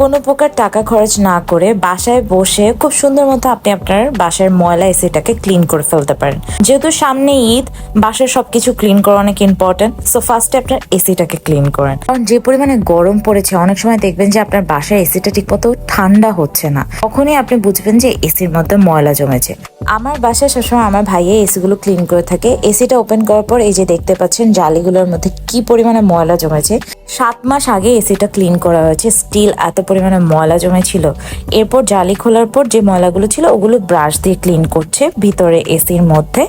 কোনো প্রকার টাকা খরচ না করে বাসায় বসে খুব সুন্দর মতো আপনি আপনার বাসার ময়লা এসিটাকে ক্লিন করে ফেলতে পারেন। যেহেতু সামনে ঈদ, বাসার সবকিছু ক্লিন করা অনেক ইম্পর্টেন্ট সো ফার্স্টে আপনার এসিটাকে ক্লিন করেন। কারণ যে পরিমাণে গরম পড়েছে, অনেক সময় দেখবেন যে আপনার বাসায় এসিটা ঠিক মতো ঠান্ডা হচ্ছে না। তখনই আপনি বুঝবেন যে এসির মধ্যে ময়লা জমেছে। আমার বাসায় সবসময় আমার ভাইয়ে এসিগুলো ক্লিন করে থাকে। এসিটা ওপেন করার পর এই যে দেখতে পাচ্ছেন, জালিগুলোর মধ্যে কি পরিমাণে ময়লা জমেছে। সাত মাস আগে এসিটা ক্লিন করা হয়েছে। স্টিল এত পরিমাণে ময়লা জমেছিল। এরপর জালি খোলার পর যে ময়লাগুলো ছিল, ওগুলো ব্রাশ দিয়ে ক্লিন করছে ভিতরে এসির মধ্যে।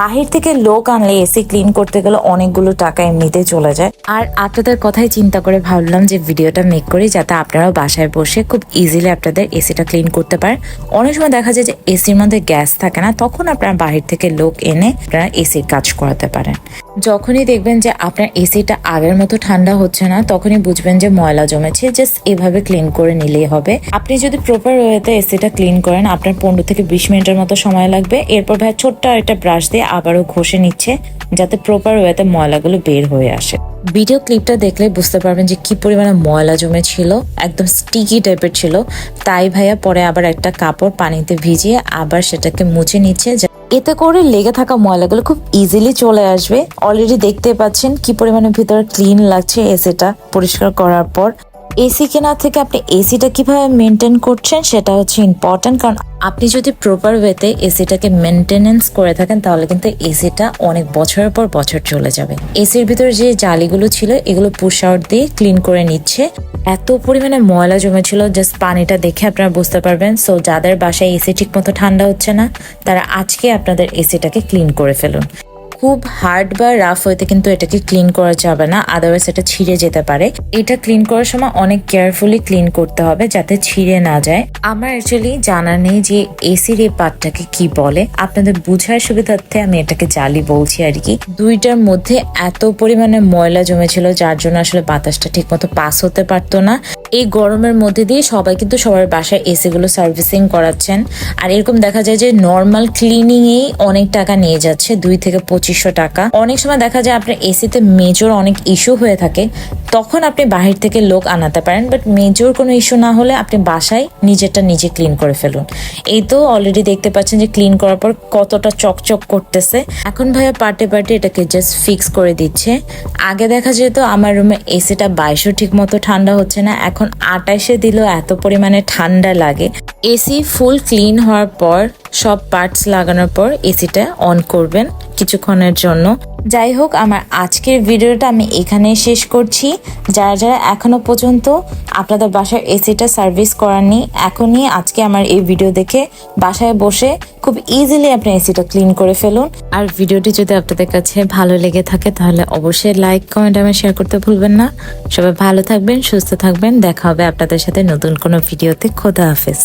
বাহির থেকে লোক আনলে এসি ক্লিন করতে গেলে অনেকগুলো টাকা এমনিতে চলে যায়। আর আপনাদের কথাই চিন্তা করে ভাবলাম যে ভিডিওটা মেক করি যাতে আপনারাও বাসায় বসে খুব ইজিলি আপনাদের এসিটা ক্লিন করতে পারেন। অনেক সময় দেখা যায় যে এসির মধ্যে গ্যাস থাকে না, তখন আপনারা বাহির থেকে লোক এনে আপনারা এসির কাজ করাতে পারেন। যখনই দেখবেন যে আপনার এসিটা আগের মতো ঠান্ডা হচ্ছে না, তখনই বুঝবেন যে ময়লা জমেছে জাস্ট এভাবে ক্লিন করে নিলেই হবে। আপনি যদি প্রপার ওয়েতে এসিটা ক্লিন করেন, আপনার পনেরো থেকে বিশ মিনিটের মতো সময় লাগবে। এরপর ভাই ছোট্ট একটা ব্রাশ দিয়ে আবারও ঘষে নিচ্ছে, যাতে প্রপার ওয়েতে ময়লাগুলো বের হয়ে আসে। ভিডিও ক্লিপটা দেখলে বুঝতে পারবেন যে কি পরিমাণে ময়লা জমে ছিল একদম স্টিকি টাইপের ছিল। তাই ভাইয়া পরে আবার একটা কাপড় পানিতে ভিজিয়ে আবার সেটাকে মুছে নিচ্ছে এতে করে লেগে থাকা ময়লাগুলো খুব ইজিলি চলে আসবে। অলরেডি দেখতে পাচ্ছেন কি পরিমাণে ভিতরে ক্লিন লাগছে এসিটা পরিষ্কার করার পর। এসি কেনার থেকে আপনি এসিটা কীভাবে মেনটেন করছেন সেটা হচ্ছে ইম্পর্টেন্ট কারণ আপনি যদি প্রপার ওয়েতে এসিটাকে মেনটেনেন্স করে থাকেন, তাহলে কিন্তু এসিটা অনেক বছরের পর বছর চলে যাবে। এসির ভিতরে যে জালিগুলো ছিল, এগুলো পুশ আউট দিয়ে ক্লিন করে নিচ্ছে। এত পরিমাণে ময়লা জমেছিল জাস্ট পানিটা দেখে আপনারা বুঝতে পারবেন। সো যাদের বাসায় এসি ঠিক মতো ঠান্ডা হচ্ছে না, তারা আজকে আপনাদের এসিটাকে ক্লিন করে ফেলুন। খুব হার্ড বা রাফ হইতে কিন্তু এটাকে ক্লিন করা যাবে না আদারওয়াইজ এটা ছিঁড়ে যেতে পারে। এটা ক্লিন করার সময় অনেক কেয়ারফুলি ক্লিন করতে হবে যাতে ছিঁড়ে না যায়। আমার অ্যাকচুয়ালি জানা নেই যে এসির এই পার্টটাকে কি বলে। আপনাদের বুঝার সুবিধার্থে আমি এটাকে জালি বলছি আর কি। দুইটার মধ্যে এত পরিমাণে ময়লা জমেছিল, যার জন্য আসলে বাতাসটা ঠিক মতো পাস হতে পারতো না। এই গরমের মধ্যে দিয়ে সবাই কিন্তু সবার বাসায় এসি গুলো সার্ভিসিং করাচ্ছেন। আর এরকম দেখা যায় যে নর্মাল ক্লিনিং এই অনেক টাকা নিয়ে যাচ্ছে, দুই থেকে পঁচিশশো টাকা। অনেক সময় দেখা যায় আপনার এসিতে মেজর অনেক ইস্যু হয়ে থাকে, তখন আপনি বাহির থেকে লোক আনাতে পারেন বাট মেজর কোনো ইস্যু না হলে আপনি বাসায় নিজেরটা নিজে ক্লিন করে ফেলুন। এই তো অলরেডি দেখতে পাচ্ছেন যে ক্লিন করার পর কতটা চকচক করতেছে। এখন ভাইয়া পার্টে পার্টে এটাকে জাস্ট ফিক্স করে দিচ্ছে। আগে দেখা যেত আমার রুমে এসিটা বাইশও ঠিক মতো ঠান্ডা হচ্ছে না, এখন আটাইশে দিলেও এত পরিমাণে ঠান্ডা লাগে। এসি ফুল ক্লিন হওয়ার পর সব পার্টস লাগানোর পর এসিটা অন করবেন কিছুক্ষণের জন্য। যাই হোক, আমার আজকের ভিডিওটা আমি এখানে শেষ করছি। যারা যারা এখনও পর্যন্ত আপনাদের বাসার এসিটা সার্ভিস করাননি, এখনই আজকে আমার এই ভিডিও দেখে বাসায় বসে খুব ইজিলি আপনি এসিটা ক্লিন করে ফেলুন। আর ভিডিওটি যদি আপনাদের কাছে ভালো লেগে থাকে, তাহলে অবশ্যই লাইক কমেন্ট আমি শেয়ার করতে ভুলবেন না। সবাই ভালো থাকবেন, সুস্থ থাকবেন। দেখা হবে আপনাদের সাথে নতুন কোনো ভিডিওতে। খোদা হাফেজ।